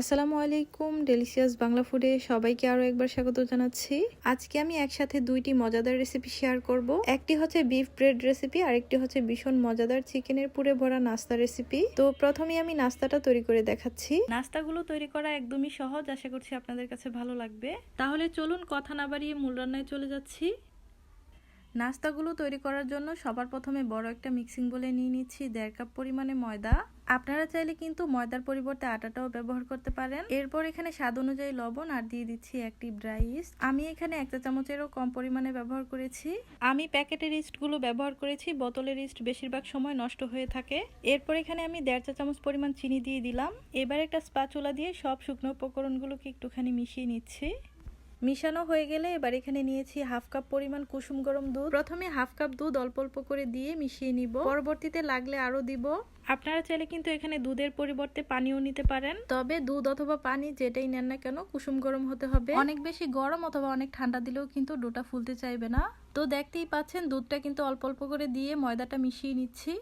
আসসালামু আলাইকুম ডেলিশিয়াস বাংলা ফুডে সবাইকে আরও একবার স্বাগত জানাচ্ছি। আজকে আমি একসাথে দুইটি মজাদার রেসিপি শেয়ার করব। একটি হচ্ছে বিফ ব্রেড রেসিপি আরেকটি হচ্ছে ভীষণ মজাদার চিকেনের পুরে ভরা নাস্তা রেসিপি তো প্রথমে আমি নাস্তাটা তৈরি করে দেখাচ্ছি। নাস্তাগুলো তৈরি করা একদমই সহজ, আশা করছি আপনাদের কাছে ভালো লাগবে। তাহলে চলুন কথা না বাড়িয়ে মূল রান্নায় চলে যাচ্ছি। নাস্তাগুলো তৈরি করার জন্য সবার প্রথমে বড় একটা মিক্সিং বলে নিয়ে নিচ্ছি দেড় কাপ পরিমাণে ময়দা। আপনারা চাইলে কিন্তু ময়দার পরিবর্তে আটাটাও ব্যবহার করতে পারেন। এরপর এখানে স্বাদ অনুযায়ী লবণ আর দিয়ে দিচ্ছি একটি ড্রাই ইস্ট। আমি এখানে একটা চামচেরও কম পরিমাণে ব্যবহার করেছি। আমি প্যাকেটের ইস্টগুলো ব্যবহার করেছি, বোতলের ইস্ট বেশিরভাগ সময় নষ্ট হয়ে থাকে। এরপর এখানে আমি দেড় চা চামচ পরিমাণ চিনি দিয়ে দিলাম। এবার একটা স্পাচুলা দিয়ে সব শুকনো উপকরণগুলোকে একটুখানি মিশিয়ে নিচ্ছি। মিশানো হয়ে গেলে এবার এখানে নিয়েছি হাফ কাপ পরিমাণ কুসুম গরম দুধ। প্রথমে হাফ কাপ দুধ অল্প অল্প করে দিয়ে মিশিয়ে নিব। পরবর্তীতে লাগলে আরও দিব। আপনারা চাইলে কিন্তু এখানে দুধের পরিবর্তে পানিও নিতে পারেন। তবে দুধ অথবা পানি যেটাই নেন না কেন, কুসুম গরম হতে হবে। অনেক বেশি গরম অথবা অনেক ঠান্ডা দিলেও কিন্তু ডোটা ফুলতে চাইবে না। তো দেখতেই পাচ্ছেন, দুধটা কিন্তু অল্প অল্প করে দিয়ে ময়দাটা মিশিয়ে নিচ্ছি।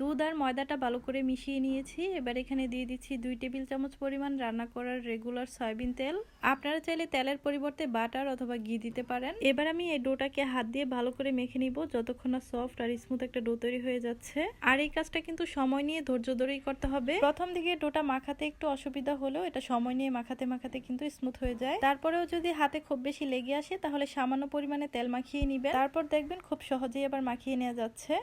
দুধ আর ময়দাটা ভালো করে মিশিয়ে নিয়েছি। এবার এখানে দিয়ে দিচ্ছি দুই টেবিল চামচ পরিমাণ রান্না করার রেগুলার সয়াবিন তেল। আপনারা চাইলে তেলের পরিবর্তে বাটার অথবা ঘি দিতে পারেন। এবার আমি এই ডোটাকে হাত দিয়ে ভালো করে মেখে নিব, যতক্ষণ না সফট আর স্মুথ একটা ডো তৈরি হয়ে যাচ্ছে। আর এই কাজটা কিন্তু সময় নিয়ে ধৈর্য ধরেই করতে হবে। প্রথম দিকে ডোটা মাখাতে একটু অসুবিধা হলেও এটা সময় নিয়ে মাখাতে মাখাতে কিন্তু স্মুথ হয়ে যায়। তারপরেও যদি হাতে খুব বেশি লেগে আসে, তাহলে সামান্য পরিমাণে তেল মাখিয়ে নিবেন। তারপর দেখবেন খুব সহজেই আবার মাখিয়ে নেওয়া যাচ্ছে।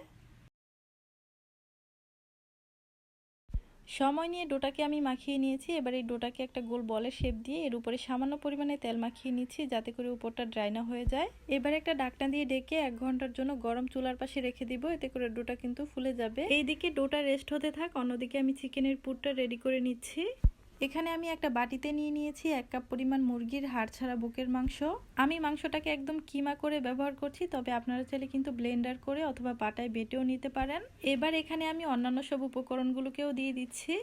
সময় নিয়ে ডোটাকে আমি মাখিয়ে নিয়েছি। এবার এই ডোটাকে একটা গোল বলে শেপ দিয়ে এর উপরে সামান্য পরিমাণে তেল মাখিয়ে নিচ্ছি যাতে করে উপরটা ড্রাই না হয়ে যায়। এবার একটা ডাকটা দিয়ে ডেকে এক ঘণ্টার জন্য গরম চুলার পাশে রেখে দিব। এতে করে ডোটা কিন্তু ফুলে যাবে। এইদিকে ডোটা রেস্ট হতে থাক। অন্যদিকে আমি চিকেনের পুরটা রেডি করে নিচ্ছি। এখানে আমি একটা বাটিতে নিয়ে নিয়েছি এক কাপ পরিমাণ মুরগির হাড় ছাড়া বুকের মাংস। আমি মাংসটাকে একদম কিমা করে ব্যবহার করছি, তবে আপনারা চাইলে কিন্তু ব্লেন্ডার করে অথবা বাটায় বেটেও নিতে পারেন। এবার এখানে আমি অন্যান্য সব উপকরণগুলোকেও দিয়ে দিচ্ছি।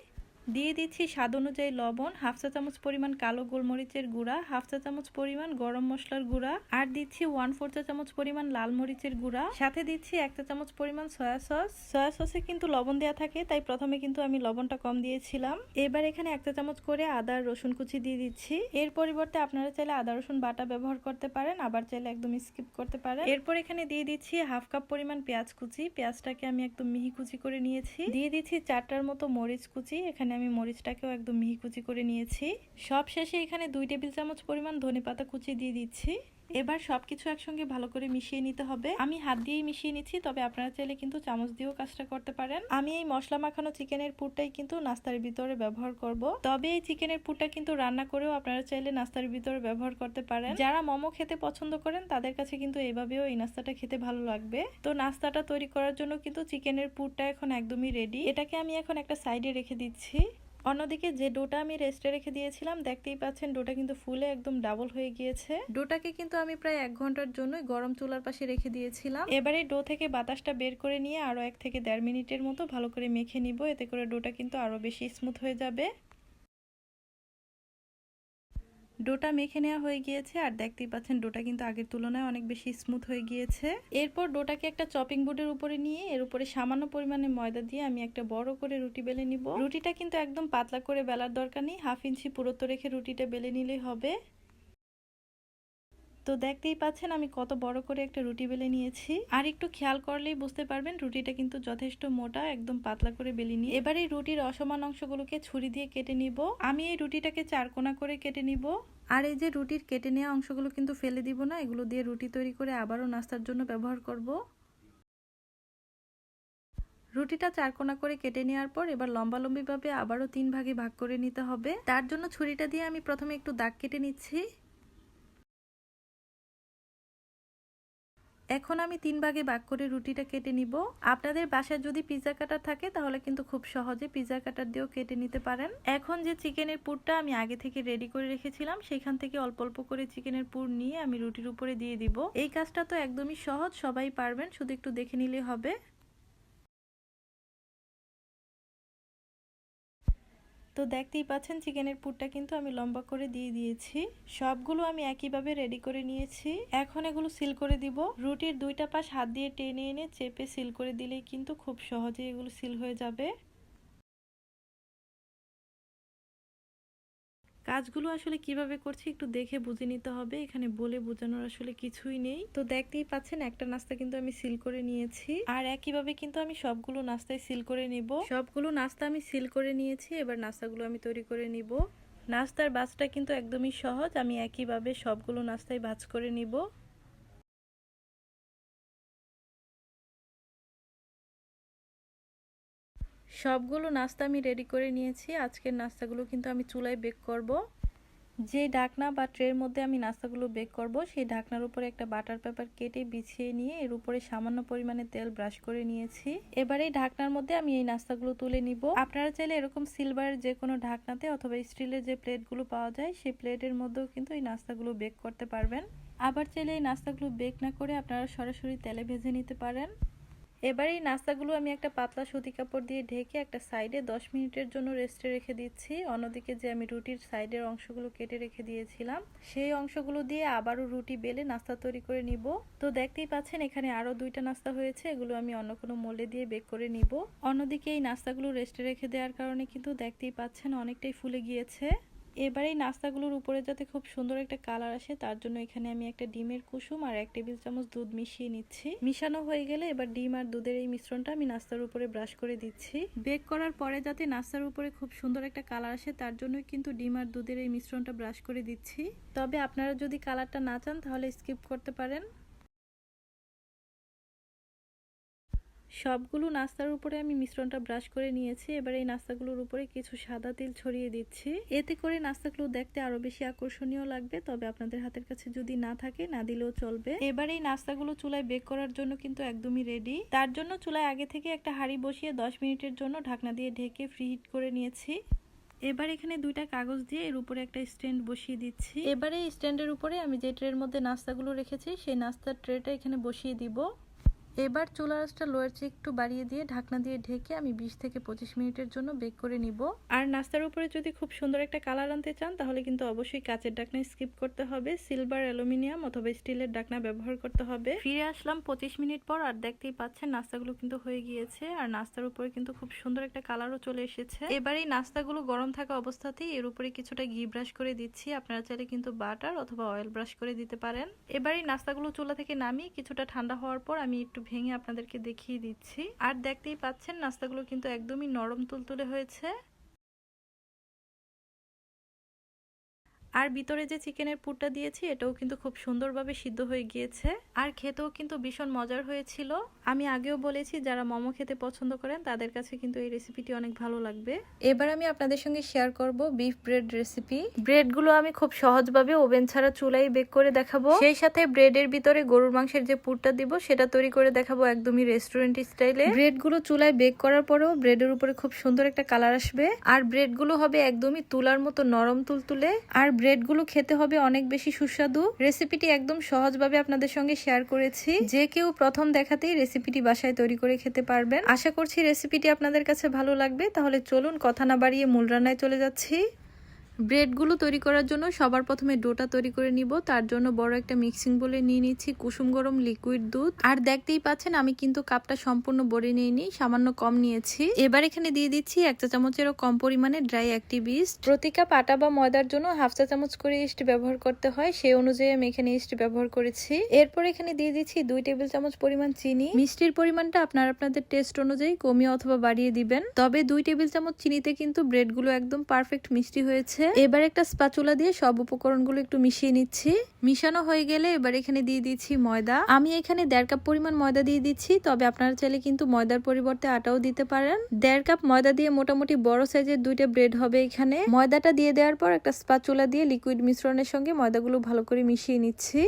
দিয়ে দিচ্ছি স্বাদ অনুযায়ী লবণ, হাফ চা চামচ পরিমাণ কালো গোলমরিচের গুঁড়া, হাফ চা চামচ পরিমাণ গরম মশলার গুঁড়া, আর দিচ্ছি ওয়ান ফোর চা চামচ পরিমাণ লাল মরিচের গুঁড়া। সাথে দিচ্ছি এক চা চামচ পরিমাণ সয়া সস সয়া সসে কিন্তু লবণ দেওয়া থাকে, তাই প্রথমে কিন্তু আমি লবণটা কম দিয়েছিলাম। এবার এখানে এক চা চামচ করে আদা, রসুন কুচি দিয়ে দিচ্ছি। এর পরিবর্তে আপনারা চাইলে আদা, রসুন বাটা ব্যবহার করতে পারেন, আবার চাইলে একদম স্কিপ করতে পারেন। এরপর এখানে দিয়ে দিচ্ছি হাফ কাপ পরিমাণ পেঁয়াজ কুচি। পেঁয়াজটাকে আমি একদম মিহি কুচি করে নিয়েছি। দিয়ে দিচ্ছি চারটার মতো মরিচ কুচি। এখানে আমি মরিচটাকেও একদম মিহি কুচি করে নিয়েছি। সব শেষে এখানে দুই টেবিল চামচ পরিমাণ ধনে পাতা কুচি দিয়ে দিচ্ছি। এবার সবকিছু একসঙ্গে ভালো করে মিশিয়ে নিতে হবে। আমি হাত দিয়েই মিশিয়ে নিচ্ছি, তবে আপনারা চাইলে কিন্তু চামচ দিয়েও কাজটা করতে পারেন। আমি এই মশলা মাখানো চিকেনের পুরটাই কিন্তু নাস্তার ভিতরে ব্যবহার করব। তবে এই চিকেনের পুরটা কিন্তু রান্না করেও আপনারা চাইলে নাস্তার ভিতরে ব্যবহার করতে পারেন। যারা মোমো খেতে পছন্দ করেন, তাদের কাছে কিন্তু এইভাবেও এই নাস্তাটা খেতে ভালো লাগবে। তো নাস্তাটা তৈরি করার জন্য কিন্তু চিকেনের পুরটা এখন একদমই রেডি এটাকে আমি এখন একটা সাইডে রেখে দিচ্ছি। অন্যদিকে যে ডোটা আমি রেস্টে রেখে দিয়েছিলাম দেখতেই পাচ্ছেন ডোটা কিন্তু ফুলে একদম ডাবল হয়ে গিয়েছে। ডোটাকে কিন্তু আমি প্রায় এক ঘণ্টার জন্যই গরম চুলার পাশে রেখে দিয়েছিলাম। এবারে ডো থেকে বাতাসটা বের করে নিয়ে আরও এক থেকে দেড় মিনিটের মতো ভালো করে মেখে নিব এতে করে ডোটা কিন্তু আরও বেশি স্মুথ হয়ে যাবে। ডোটা মেখে নেওয়া হয়ে গিয়েছে, আর দেখতেই পাচ্ছেন ডোটা কিন্তু আগের তুলনায় অনেক বেশি স্মুথ হয়ে গিয়েছে। এরপর ডোটাকে একটা চপিং বোর্ডের উপরে নিয়ে, এর উপরে সামান্য পরিমাণে ময়দা দিয়ে আমি একটা বড় করে রুটি বেলে নিব। রুটিটা কিন্তু একদম পাতলা করে বেলার দরকার নেই, হাফ ইঞ্চি পুরোত্ব রেখে রুটিটা বেলে নিলেই হবে। তো দেখতেই পাচ্ছেন আমি কত বড় করে একটা রুটি বেলে নিয়েছি। আর একটু খেয়াল করলেই বুঝতে পারবেন রুটিটা কিন্তু যথেষ্ট মোটা, একদম পাতলা করে বেলে নিই এবার এই রুটির অসমান অংশগুলোকে ছুরি দিয়ে কেটে নিব। আমি এই রুটিটাকে চার কোনা করে কেটে নিব। আর এই যে রুটির কেটে নেওয়া অংশগুলো কিন্তু ফেলে দিব না, এগুলো দিয়ে রুটি তৈরি করে আবারও নাস্তার জন্য ব্যবহার করব। রুটিটা চারকোনা করে কেটে নেওয়ার পর এবার লম্বালম্বিভাবে আবারও তিন ভাগে ভাগ করে নিতে হবে। তার জন্য ছুরিটা দিয়ে আমি প্রথমে একটু দাগ কেটে নিচ্ছি। এখন আমি তিন ভাগে ভাগ করে রুটিটা কেটে নিব। আপনাদের বাসায় যদি পিজা কাটার থাকে, তাহলে কিন্তু খুব সহজে পিজা কাটার দিয়েও কেটে নিতে পারেন। এখন যে চিকেনের পুরটা আমি আগে থেকে রেডি করে রেখেছিলাম, সেখান থেকে অল্প অল্প করে চিকেনের পুর নিয়ে আমি রুটির উপরে দিয়ে দিব। এই কাজটা তো একদমই সহজ, সবাই পারবেন, শুধু একটু দেখে নিলে হবে। তো দেখতেই পাচ্ছেন চিকেনের পুরটা কিন্তু আমি লম্বা করে দিয়ে দিয়েছি। সবগুলো আমি একইভাবে রেডি করে নিয়েছি। এখন এগুলো সিল করে দিব। রুটির দুইটা পাশ হাত দিয়ে টেনে এনে চেপে সিল করে দিলেই কিন্তু খুব সহজে এগুলো সিল হয়ে যাবে। কাজগুলো আসলে কীভাবে করছি একটু দেখে বুঝে নিতে হবে। এখানে বলে বোঝানোর আসলে কিছুই নেই। তো দেখতেই পাচ্ছেন, একটা নাস্তা কিন্তু আমি সিল করে নিয়েছি। আর একইভাবে কিন্তু আমি সবগুলো নাস্তায় সিল করে নিব। সবগুলো নাস্তা আমি সিল করে নিয়েছি, এবার নাস্তাগুলো আমি তৈরি করে নিব। নাস্তার বাজটা কিন্তু একদমই সহজ, আমি একইভাবে সবগুলো নাস্তায় ভাজ করে নিব। সবগুলো নাস্তা আমি রেডি করে নিয়েছি। আজকের নাস্তাগুলো কিন্তু আমি চুলায় বেক করব। যে ঢাকনা বা ট্রের মধ্যে আমি নাস্তাগুলো বেক করব, সেই ঢাকনার উপরে একটা বাটার পেপার কেটে বিছিয়ে নিয়ে এর উপরে সামান্য পরিমাণে তেল ব্রাশ করে নিয়েছি। এবার এই ঢাকনার মধ্যে আমি এই নাস্তাগুলো তুলে নিব। আপনারা চাইলে এরকম সিলভারের যে কোনো ঢাকনাতে অথবা স্টিলের যে প্লেটগুলো পাওয়া যায়, সেই প্লেটের মধ্যেও কিন্তু এই নাস্তাগুলো বেক করতে পারবেন। আবার চাইলে এই নাস্তাগুলো বেক না করে আপনারা সরাসরি তেলে ভেজে নিতে পারেন। এবার এই নাস্তাগুলো আমি একটা পাতলা সুতি কাপড় দিয়ে ঢেকে একটা সাইডে 10 মিনিটের জন্য রেস্টে রেখে দিচ্ছি। অন্যদিকে যে আমি রুটির সাইডের অংশগুলো কেটে রেখে দিয়েছিলাম, সেই অংশগুলো দিয়ে আবারও রুটি বেলে নাস্তা তৈরি করে নিব। তো দেখতেই পাচ্ছেন এখানে আরও দুইটা নাস্তা হয়েছে, এগুলো আমি অন্য কোনো মোলে দিয়ে বেক করে নিব। অন্যদিকে এই নাস্তাগুলো রেস্টে রেখে দেওয়ার কারণে কিন্তু দেখতেই পাচ্ছেন অনেকটাই ফুলে গিয়েছে। এবার এই নাস্তাগুলোর উপরে যাতে খুব সুন্দর একটা কালার আসে, তার জন্য এখানে আমি একটা ডিমের কুসুম আর এক টেবিল চামচ দুধ মিশিয়ে নিচ্ছি। মিশানো হয়ে গেলে এবার ডিম আর দুধের এই মিশ্রণটা আমি নাস্তার উপরে ব্রাশ করে দিচ্ছি। বেক করার পরে যাতে নাস্তার উপরে খুব সুন্দর একটা কালার আসে, তার জন্যই কিন্তু ডিম আর দুধের এই মিশ্রণটা ব্রাশ করে দিচ্ছি। তবে আপনারা যদি কালারটা না চান, তাহলে স্কিপ করতে পারেন। সবগুলো নাস্তার উপরে আমি মিশ্রণটা ব্রাশ করে নিয়েছি। এবার এই নাস্তাগুলোর উপরে কিছু সাদা তেল ছড়িয়ে দিচ্ছি। এতে করে নাস্তাগুলো দেখতে আরও বেশি আকর্ষণীয় লাগবে। তবে আপনাদের হাতের কাছে যদি না থাকে, না দিলেও চলবে। এবার এই নাস্তাগুলো চুলায় বেক করার জন্য কিন্তু একদমই রেডি তার জন্য চুলায় আগে থেকে একটা হাঁড়ি বসিয়ে দশ মিনিটের জন্য ঢাকনা দিয়ে ঢেকে ফ্রি হিট করে নিয়েছি। এবার এখানে দুইটা কাগজ দিয়ে এর উপরে একটা স্ট্যান্ড বসিয়ে দিচ্ছি। এবারে স্ট্যান্ডের উপরে আমি যে ট্রের মধ্যে নাস্তাগুলো রেখেছি, সেই নাস্তার ট্রেটা এখানে বসিয়ে দিব। এবার চুলা আঁচটা লোয়ার চেয়ে একটু বাড়িয়ে দিয়ে ঢাকনা দিয়ে ঢেকে আমি বিশ থেকে পঁচিশ মিনিটের জন্য বেক করে নিব। আর নাস্তার উপরে যদি খুব সুন্দর একটা কালার আনতে চান তাহলে কিন্তু অবশ্যই কাচের ডাকনা স্কিপ করতে হবে সিলভার অ্যালুমিনিয়াম অথবা স্টিলের ডাকনা ব্যবহার করতে হবে। ফিরে আসলাম পঁচিশ মিনিট পর আর দেখতেই পাচ্ছেন নাস্তাগুলো কিন্তু হয়ে গিয়েছে আর নাস্তার উপরে কিন্তু খুব সুন্দর একটা কালারও চলে এসেছে। এবার এই নাস্তাগুলো গরম থাকা অবস্থাতেই এর উপরে কিছুটা ঘি ব্রাশ করে দিচ্ছি আপনারা চাইলে কিন্তু বাটার অথবা অয়েল ব্রাশ করে দিতে পারেন। এবার এই নাস্তাগুলো চুলা থেকে নামিয়ে কিছুটা ঠান্ডা হওয়ার পর আমি একটু ভেঙে আপনাদেরকে দেখিয়ে দিচ্ছি। আর দেখতেই পাচ্ছেন নাস্তাগুলো কিন্তু একদমই নরম তুলতুলে হয়েছে। আর ভিতরে যে চিকেনের পুরটা দিয়েছি, এটাও কিন্তু খুব সুন্দরভাবে সিদ্ধ হয়ে গিয়েছে। আর খেতেও কিন্তু ভীষণ মজার হয়েছিল। আমি আগেও বলেছি, যারা মোমো খেতে পছন্দ করেন, তাদের কাছে কিন্তু এই রেসিপিটি অনেক ভালো লাগবে। এবার আমি আপনাদের সঙ্গে শেয়ার করব বিফ ব্রেড রেসিপি ব্রেডগুলো আমি খুব সহজভাবে ওভেন ছাড়া চুলাই বেক করে দেখাবো। সেই সাথে ব্রেডের ভিতরে গরুর মাংসের যে পুরটা দিব, সেটা তৈরি করে দেখাবো একদমই রেস্টুরেন্ট স্টাইলে ব্রেডগুলো চুলায় বেক করার পরেও ব্রেডের উপরে খুব সুন্দর একটা কালার আসবে। আর ব্রেডগুলো হবে একদমই তুলার মতো নরম তুলতুলে। আর ব্রেডগুলো খেতে হবে অনেক বেশি সুস্বাদু। রেসিপিটি একদম সহজভাবে আপনাদের সঙ্গে শেয়ার করেছি। যে কেউ প্রথম দেখাতেই রেসিপিটি বাসায় তৈরি করে খেতে পারবেন। আশা করছি রেসিপিটি আপনাদের কাছে ভালো লাগবে। তাহলে চলুন কথা না বাড়িয়ে মূল রান্নায় চলে যাচ্ছি। ব্রেডগুলো তৈরি করার জন্য সবার প্রথমে ডোটা তৈরি করে নিব। তার জন্য বড় একটা মিক্সিং বলে নিয়ে নিচ্ছি কুসুম গরম লিকুইড দুধ। আর দেখতেই পাচ্ছেন, আমি কিন্তু কাপটা সম্পূর্ণ বড়ে নিইনি সামান্য কম নিয়েছি। এবার এখানে দিয়ে দিচ্ছি এক চা চামচেরও কম পরিমাণে ড্রাই অ্যাক্টিভিস্ট প্রতি কাপ আটা বা ময়দার জন্য হাফ চা চামচ করে ইস্ট ব্যবহার করতে হয় সেই অনুযায়ী আমি এখানে ইস্ট ব্যবহার করেছি। এরপর এখানে দিয়ে দিচ্ছি দুই টেবিল চামচ পরিমাণ চিনি। মিষ্টির পরিমাণটা আপনার আপনাদের টেস্ট অনুযায়ী কমিয়ে অথবা বাড়িয়ে দিবেন। তবে দুই টেবিল চামচ চিনিতে কিন্তু ব্রেডগুলো একদম পারফেক্ট মিষ্টি হয়েছে। এবার একটা স্পাচুলা দিয়ে সব উপকরণগুলো একটু মিশিয়ে নিচ্ছি। মিশানো হয়ে গেলে এবার এখানে দিয়ে দিচ্ছি ময়দা। আমি এখানে দেড় কাপ পরিমাণ ময়দা দিয়ে দিচ্ছি, তবে আপনারা চাইলে কিন্তু ময়দার পরিবর্তে আটাও দিতে পারেন। দেড় কাপ ময়দা দিয়ে মোটামুটি বড় সাইজের দুইটা ব্রেড হবে এখানে। ময়দাটা দিয়ে দেওয়ার পর একটা স্পাচুলা দিয়ে লিকুইড মিশ্রণের সঙ্গে ময়দাগুলো ভালো করে মিশিয়ে নিচ্ছি।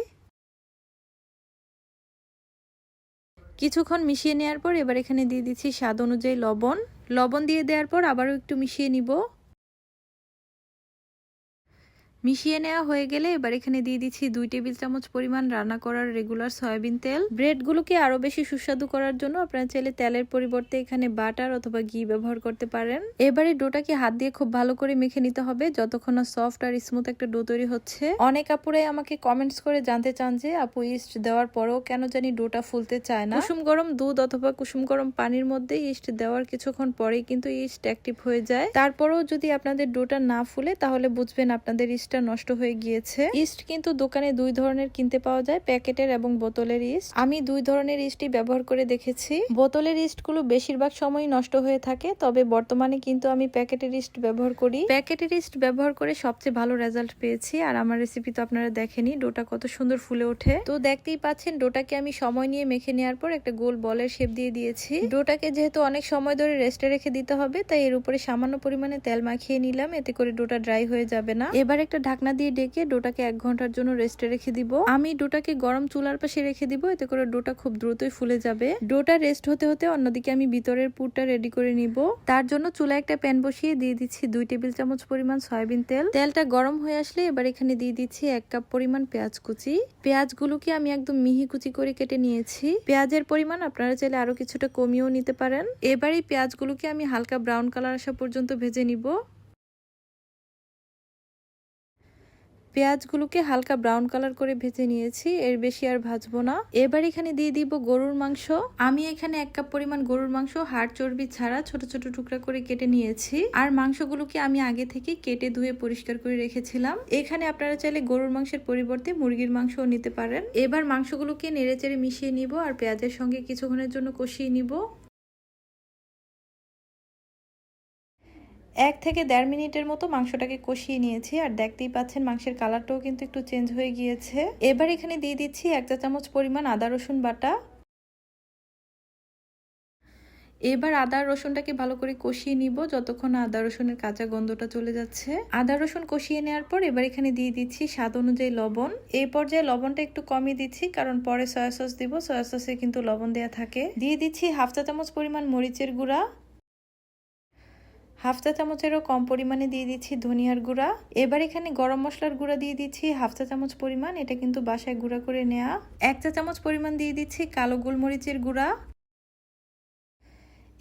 কিছুক্ষণ মিশিয়ে নেওয়ার পর এবার এখানে দিয়ে দিচ্ছি স্বাদ অনুযায়ী লবণ। লবণ দিয়ে দেওয়ার পর আবারও একটু মিশিয়ে নিব। মিশিয়ে নেওয়া হয়ে গেলে এবার এখানে দিয়ে দিচ্ছি দুই টেবিল চামচ পরিমাণ রান্না করার রেগুলার সয়াবিন তেল। ব্রেডগুলোকে আরও বেশি সুস্বাদু করার জন্য আপনারা চাইলে তেলের পরিবর্তে এখানে বাটার অথবা ঘি ব্যবহার করতে পারেন। এবারে ডোটাকে হাত দিয়ে খুব ভালো করে মেখে নিতে হবে, যতক্ষণ না সফট আর স্মুথ একটা ডো তৈরি হচ্ছে। অনেক আপুরাই আমাকে কমেন্টস করে জানতে চান যে, আপু ইস্ট দেওয়ার পরেও কেন জানি ডোটা ফুলতে চায় না? কুসুম গরম দুধ অথবা কুসুম গরম পানির মধ্যে ইস্ট দেওয়ার কিছুক্ষণ পরেই কিন্তু ইস্ট অ্যাক্টিভ হয়ে যায়। তারপরেও যদি আপনাদের ডোটা না ফুলে, তাহলে বুঝবেন আপনাদের ইস্টটা নষ্ট হয়ে গিয়েছে। ইস্ট কিন্তু দোকানে দুই ধরনের কিনতে পাওয়া যায়, প্যাকেটের এবং বোতলের ইস্ট। আমি দুই ধরনের ইস্টই ব্যবহার করে দেখেছি। বোতলের ইস্টগুলো বেশিরভাগ সময় নষ্ট হয়ে থাকে, তবে বর্তমানে কিন্তু আমি প্যাকেটের ইস্ট ব্যবহার করি। প্যাকেটের ইস্ট ব্যবহার করে সবচেয়ে ভালো রেজাল্ট পেয়েছি, আর আমার রেসিপি তো আপনারা দেখেনি ডোটা কত সুন্দর ফুলে ওঠে। তো দেখতেই পাচ্ছেন, ডোটাকে আমি সময় নিয়ে মেখে নেওয়ার পর একটা গোল বলের শেপ দিয়ে দিয়েছি। ডোটাকে যেহেতু অনেক সময় ধরে রেস্টে রেখে দিতে হবে, তাই এর উপরে সামান্য পরিমাণে তেল মাখিয়ে নিলাম, এতে করে ডোটা ড্রাই হয়ে যাবে না। এবার একটা ঢাকনা দিয়ে ডেকে ডোটাকে এক ঘণ্টার জন্য রেস্টে রেখে দিব। আমি ডোটাকে গরম চুলার পাশে রেখে দিব, এতে করে ডোটা খুব দ্রুতই ফুলে যাবে। ডোটা রেস্ট হতে হতে অন্যদিকে আমি ভিতরের পুরটা রেডি করে নিব। তার জন্য চুলায় একটা প্যান বসিয়ে দিয়ে দিচ্ছি দুই টেবিল চামচ পরিমাণ সয়াবিন তেল। তেলটা গরম হয়ে আসলে এবার এখানে দিয়ে দিচ্ছি এক কাপ পরিমাণ পেঁয়াজ কুচি। পেঁয়াজগুলোকে আমি একদম মিহি কুচি করে কেটে নিয়েছি। পেঁয়াজের পরিমাণ আপনারা চাইলে আরও কিছুটা কমিয়েও নিতে পারেন। এবার এই পেঁয়াজগুলোকে আমি হালকা ব্রাউন কালার আসা পর্যন্ত ভেজে নিব। পেঁয়াজগুলোকে হালকা ব্রাউন কালার করে ভেজে নিয়েছি, এর বেশি আর ভাজবো না। এবার এখানে দিয়ে দিব গরুর মাংস। আমি এখানে এক কাপ পরিমাণ গরুর মাংস, হাড় চর্বি ছাড়া ছোট ছোট টুকরা করে কেটে নিয়েছি। আর মাংসগুলোকে আমি আগে থেকে কেটে ধুয়ে পরিষ্কার করে রেখেছিলাম। এখানে আপনারা চাইলে গরুর মাংসের পরিবর্তে মুরগির মাংসও নিতে পারেন। এবার মাংসগুলোকে নেড়েচেড়ে মিশিয়ে নিব আর পেঁয়াজের সঙ্গে কিছুক্ষণের জন্য কষিয়ে নিব। এক থেকে দেড় মিনিটের মতো মাংসটাকে কষিয়ে নিয়েছি, আর দেখতেই পাচ্ছেন মাংসের কালারটাও কিন্তু একটু চেঞ্জ হয়ে গিয়েছে। এবার এখানে দিয়ে দিচ্ছি এক চা চামচ পরিমাণ আদা, রসুন বাটা। এবার আদা, রসুনটাকে ভালো করে কষিয়ে নিব, যতক্ষণ আদা, রসুনের কাঁচা গন্ধটা চলে যাচ্ছে। আদা, রসুন কষিয়ে নেওয়ার পর এবার এখানে দিয়ে দিচ্ছি স্বাদ অনুযায়ী লবণ। এই পর্যায়ে লবণটা একটু কমই দিচ্ছি, কারণ পরে সয়া সস দিব, সয়া সসে কিন্তু লবণ দেওয়া থাকে। দিয়ে দিচ্ছি হাফ চা চামচ পরিমাণ মরিচের গুঁড়া। হাফ চা চামচেরও কম পরিমাণে দিয়ে দিচ্ছি ধনিয়ার গুঁড়া। এবার এখানে গরম মশলার গুঁড়া দিয়ে দিচ্ছি হাফ চা চামচ পরিমাণ, এটা কিন্তু বাসায় গুঁড়া করে নেওয়া এক চা চামচ পরিমাণ দিয়ে দিচ্ছি কালো গোলমরিচের গুঁড়া।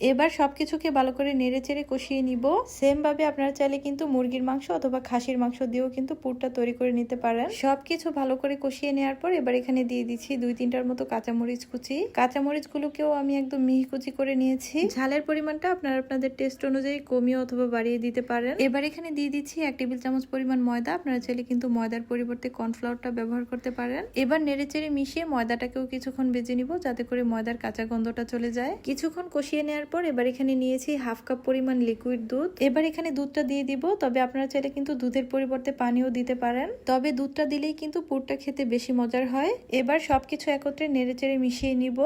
এবার সব কিছুকে ভালো করে নেড়ে চেড়ে কষিয়ে নিব। সেম ভাবে আপনারা চাইলে কিন্তু মুরগির মাংস অথবা খাসির মাংস দিয়েও কিন্তু পুরটা তৈরি করে নিতে পারেন। সবকিছু ভালো করে কষিয়ে নেওয়ার পর এবার এখানে দিয়ে দিচ্ছি দুই তিনটার মতো কাঁচামরিচ কুচি। কাঁচামরিচ গুলোকেও আমি একদম মিহি কুচি করে নিয়েছি। ঝালের পরিমাণটা আপনারা আপনাদের টেস্ট অনুযায়ী কমিয়ে অথবা বাড়িয়ে দিতে পারেন। এবার এখানে দিয়ে দিচ্ছি এক টেবিল চামচ পরিমাণ ময়দা। আপনারা চাইলে কিন্তু ময়দার পরিবর্তে কর্নফ্লাওয়ারটা ব্যবহার করতে পারেন। এবার নেড়ে চেড়ে মিশিয়ে ময়দাটাকেও কিছুক্ষণ বেজে নিব যাতে করে ময়দার কাঁচা গন্ধটা চলে যায়। কিছুক্ষণ কষিয়ে নেওয়ার পর এবার এখানে নিয়েছি হাফ কাপ পরিমাণ লিকুইড দুধ। এবার এখানে দুধটা দিয়ে দিব, তবে আপনারা চাইলে কিন্তু দুধের পরিবর্তে পানিও দিতে পারেন। তবে দুধটা দিলেই কিন্তু পুরটা খেতে বেশি মজার হয়। এবার সবকিছু একত্রে নেড়েচেড়ে মিশিয়ে নিব।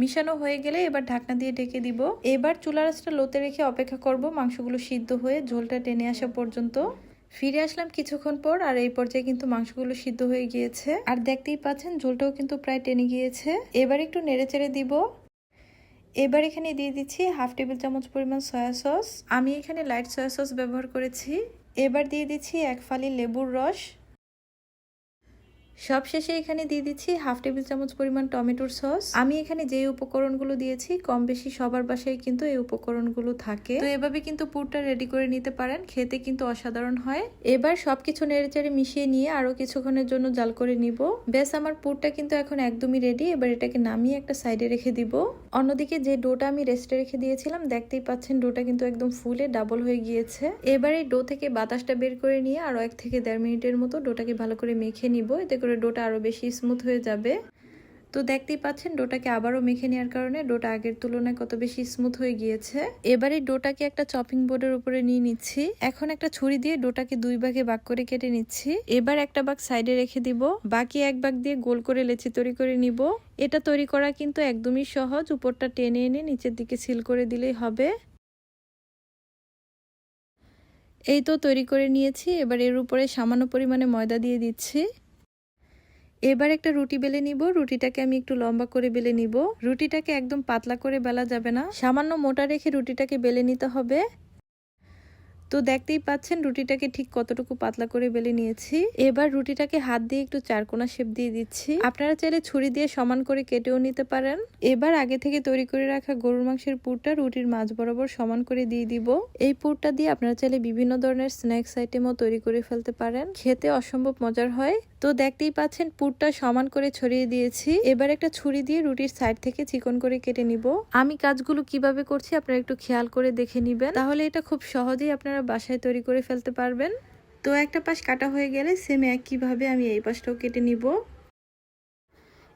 মিশানো হয়ে গেলে এবার ঢাকনা দিয়ে ঢেকে দিব। এবার চুলা লোতে রেখে অপেক্ষা করব মাংসগুলো সিদ্ধ হয়ে ঝোলটা টেনে আসা পর্যন্ত। ফিরে আসলাম কিছুক্ষণ পর, আর এই পর্যায়ে কিন্তু মাংসগুলো সিদ্ধ হয়ে গিয়েছে। আর দেখতেই পাচ্ছেন, ঝোলটাও কিন্তু প্রায় টেনে গিয়েছে। এবার একটু নেড়ে চেড়ে দিব। এবার এখানে দিয়ে দিচ্ছি হাফ টেবিল চামচ পরিমাণ সয়া সস। আমি এখানে লাইট সয়া সস ব্যবহার করেছি। এবার দিয়ে দিচ্ছি এক ফালি লেবুর রস। সব শেষে এখানে দিয়ে দিচ্ছি হাফ টেবিল চামচ পরিমাণ টমেটোর সস। আমি এখানে যে উপকরণগুলো দিয়েছি কম বেশি সবার বাসায় কিন্তু এই উপকরণগুলো থাকে। তো এভাবে কিন্তু পুরটা রেডি করে নিতে পারেন, খেতে কিন্তু অসাধারণ হয়। এবার সবকিছু নেড়েচেড়ে মিশিয়ে নিয়ে আরও কিছুক্ষণের জন্য জাল করে নিব। বেশ আমার পুরটা কিন্তু এখন একদমই রেডি এবার এটাকে নামিয়ে একটা সাইডে রেখে দিব। অন্যদিকে যে ডোটা আমি রেস্টে রেখে দিয়েছিলাম, দেখতেই পাচ্ছেন ডোটা কিন্তু একদম ফুলে ডাবল হয়ে গিয়েছে। এবার এই ডো থেকে বাতাসটা বের করে নিয়ে আরও এক থেকে দেড় মিনিটের মতো ডোটাকে ভালো করে মেখে নিব। এতে করে ডোটা আরও বেশি স্মুথ হয়ে যাবে। তো দেখতেই পাচ্ছেন, ডোটাকে আবারও মেখে নেওয়ার কারণে ডোটা আগের তুলনায় কত বেশি স্মুথ হয়ে গিয়েছে। এবারে ডোটাকে একটা চপিং বোর্ডের উপরে নিয়ে নিচ্ছি। এখন একটা ছুরি দিয়ে ডোটাকে দুই ভাগে ভাগ করে কেটে নিচ্ছি। এবার একটা ভাগ সাইডে রেখে দিব। বাকি এক ভাগ দিয়ে গোল করে লেচি তৈরি করে নিব। এটা তৈরি করা কিন্তু একদমই সহজ। উপরটা টেনে এনে নিচের দিকে সিল করে দিলেই হবে। এই তো তৈরি করে নিয়েছি। এবার এর উপরে সামান্য পরিমাণে ময়দা দিয়ে দিচ্ছি। এবার একটা রুটি বেলে নিব। রুটিটাকে আমি একটু লম্বা করে বেলে নিব। রুটিটাকে একদম পাতলা করে বেলা যাবে না। সামান্য মোটা রেখে রুটিটাকে বেলে নিতে হবে। তো দেখতেই পাচ্ছেন রুটিটাকে ঠিক কতটুকু পাতলা করে বেলে নিয়েছি। এবার রুটিটাকে হাত দিয়ে একটু চারকোনা শেপ দিয়ে দিচ্ছি। আপনারা চাইলে ছুরি দিয়ে সমান করে কেটেও নিতে পারেন। এবার আগে থেকে তৈরি করে রাখা গরুর মাংসের পুরটা রুটির মাঝ বরাবর সমান করে দিয়ে দিব। এই পুরটা দিয়ে আপনারা চাইলে বিভিন্ন ধরনের স্ন্যাক্স আইটেমও তৈরি করে ফেলতে পারেন। খেতে অসম্ভব মজার হয়। তো দেখতেই পাচ্ছেন পুরটা সমান করে ছড়িয়ে দিয়েছি। এবার একটা ছুরি দিয়ে রুটির সাইড থেকে চিকন করে কেটে নিব। আমি কাজগুলো কীভাবে করছি আপনারা একটু খেয়াল করে দেখে নিবেন। তাহলে এটা খুব সহজেই আপনারা বাসায় তৈরি করে ফেলতে পারবেন। তো একটা পাশ কাটা হয়ে গেলে সেম একইভাবে আমি এই পাশটাও কেটে নিব।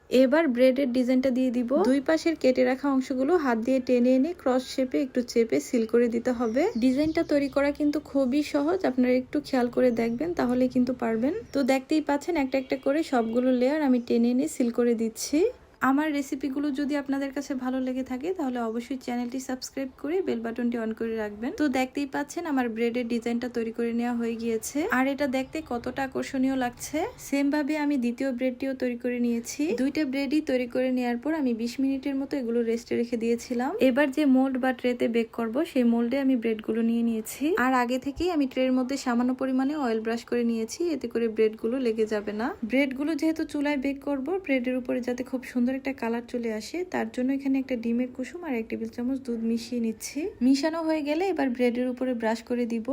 এবার ব্রেডের ডিজাইনটা দিয়ে দিব। দুই পাশের কেটে রাখা অংশগুলো হাত দিয়ে টেনে এনে ক্রস শেপে একটু চেপে সিল করে দিতে হবে। ডিজাইনটা তৈরি করা কিন্তু খুবই সহজ। আপনারা একটু খেয়াল করে দেখবেন, তাহলে কিন্তু পারবেন। তো দেখতেই পাচ্ছেন, একটা একটা করে সবগুলো লেয়ার আমি টেনে এনে সিল করে দিচ্ছি। আমার রেসিপিগুলো যদি আপনাদের কাছে ভালো লেগে থাকে, তাহলে অবশ্যই চ্যানেলটি সাবস্ক্রাইব করে বেল বাটনটি অন করে রাখবেন। তো দেখতেই পাচ্ছেন আমার ব্রেডের ডিজাইনটা তৈরি করে নেওয়া হয়ে গিয়েছে। আর এটা দেখতে কতটা আকর্ষণীয় লাগছে। সেম ভাবে আমি দ্বিতীয় ব্রেডটিও তৈরি করে নিয়েছি। দুইটা ব্রেডই তৈরি করে নেওয়ার পর আমি বিশ মিনিটের মতো এগুলো রেস্টে রেখে দিয়েছিলাম। এবার যে মোল্ড বা ট্রেতে বেক করব, সেই মোল্ডে আমি ব্রেডগুলো নিয়ে নিয়েছি। আর আগে থেকেই আমি ট্রের মধ্যে সামান্য পরিমাণে অয়েল ব্রাশ করে নিয়েছি, এতে করে ব্রেডগুলো লেগে যাবে না। ব্রেডগুলো যেহেতু চুলায় বেক করব ব্রেডের উপরে যাতে খুব সুন্দর একটা কালার চলে আসে। তার জন্য এখানে একটা ডিমের কুসুম আর এক টেবিল চামচ দুধ মিশিয়ে নিচ্ছি। মিশানো হয়ে গেলে এবার ব্রেডের উপরে ব্রাশ করে দিব।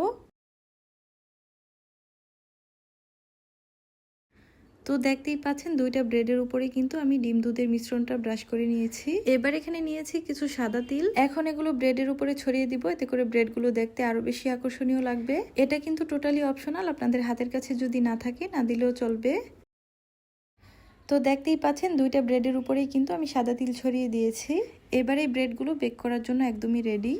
তো দেখতেই পাচ্ছেন, দুইটা ব্রেডের উপরে কিন্তু আমি ডিম দুধের মিশ্রণটা ব্রাশ করে নিয়েছি। এবার এখানে নিয়েছি কিছু সাদা তিল। এখন এগুলো ব্রেডের উপরে ছড়িয়ে দিব, এতে করে ব্রেডগুলো দেখতে আরও বেশি আকর্ষণীয় লাগবে। এটা কিন্তু টোটালি অপশনাল, আপনাদের হাতের কাছে যদি না থাকে না দিলেও চলবে। তো দেখতেই পাচ্ছেন, দুইটা ব্রেডের উপরেই কিন্তু আমি সাদা তিল ছড়িয়ে দিয়েছি। এবার এই ব্রেডগুলো বেক করার জন্য একদমই রেডি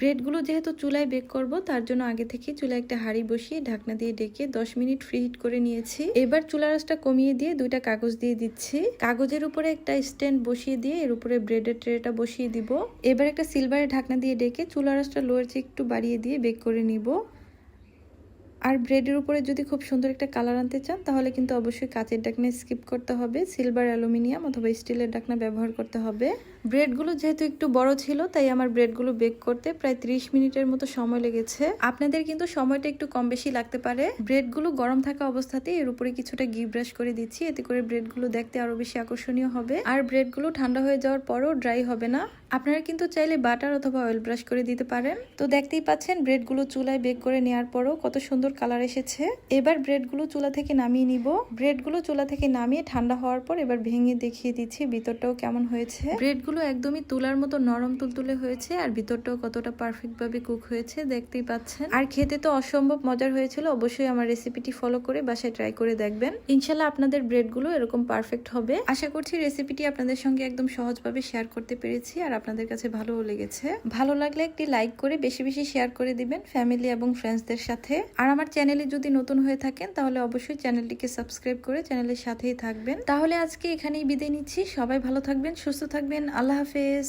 ব্রেডগুলো যেহেতু চুলায় বেক করব, তার জন্য আগে থেকে চুলায় একটা হাঁড়ি বসিয়ে ঢাকনা দিয়ে ডেকে দশ মিনিট ফ্রি হিট করে নিয়েছি। এবার চুলা রাসটা কমিয়ে দিয়ে দুইটা কাগজ দিয়ে দিচ্ছি। কাগজের উপরে একটা স্ট্যান্ড বসিয়ে দিয়ে এর উপরে ব্রেডের ট্রেটা বসিয়ে দিব। এবার একটা সিলভারের ঢাকনা দিয়ে ডেকে চুলা রাসটা লোয়ার চেয়ে একটু বাড়িয়ে দিয়ে বেক করে নিব। আর ব্রেডের উপরে যদি খুব সুন্দর একটা কালার আনতে চান, তাহলে কিন্তু অবশ্যই কাঁচের ডাকনা স্কিপ করতে হবে। সিলভার অ্যালুমিনিয়াম অথবা স্টিলের ডাকনা ব্যবহার করতে হবে। ব্রেডগুলো যেহেতু একটু বড় ছিল, তাই আমার ব্রেডগুলো বেক করতে প্রায় 30 মিনিটের মতো সময় লেগেছে। আপনাদের কিন্তু সময়টা একটু কম বেশি লাগতে পারে। ব্রেডগুলো গরম থাকা অবস্থাতেই এর উপরে কিছুটা ঘি ব্রাশ করে দিচ্ছি, এতে করে ব্রেডগুলো দেখতে আরও বেশি আকর্ষণীয় হবে। আর ব্রেডগুলো ঠান্ডা হয়ে যাওয়ার পরও ড্রাই হবে না। আপনারা কিন্তু চাইলে বাটার অথবা অয়েল ব্রাশ করে দিতে পারেন। তো দেখতেই পাচ্ছেন, ব্রেডগুলো চুলায় বেক করে নেওয়ার পরও কত সুন্দর কালার এসেছে। এবার ব্রেডগুলো চুলা থেকে নামিয়ে নিব। ব্রেডগুলো চুলা থেকে নামিয়ে ঠান্ডা হওয়ার পর এবার ভেঙে দেখিয়ে দিচ্ছি ভিতরটাও কেমন হয়েছে। ব্রেডগুলো একদমই তুলার মতো নরম তুলতুলে হয়েছে আর ভিতরটাও কতটা পারফেক্ট ভাবে কুক হয়েছে দেখতেই পাচ্ছেন। আর খেতে তো অসম্ভব মজার হয়েছিল, অবশ্যই আমার রেসিপিটি ফলো করে বাসায় ট্রাই করে দেখবেন। ইনশাল্লাহ আপনাদের ব্রেডগুলো এরকম পারফেক্ট হবে। আশা করছি রেসিপিটি আপনাদের সঙ্গে একদম সহজভাবে শেয়ার করতে পেরেছি আর আপনাদের কাছে ভালোও লেগেছে। ভালো লাগলে একটি লাইক করে বেশি বেশি শেয়ার করে দিবেন ফ্যামিলি এবং ফ্রেন্ডসদের সাথে। আর আমার চ্যানেলে যদি নতুন হয়ে থাকেন, তাহলে অবশ্যই চ্যানেলটিকে সাবস্ক্রাইব করে চ্যানেলের সাথেই থাকবেন। তাহলে আজকে এখানেই বিদায় নিচ্ছি। সবাই ভালো থাকবেন, সুস্থ থাকবেন। আল্লাহ হাফেজ।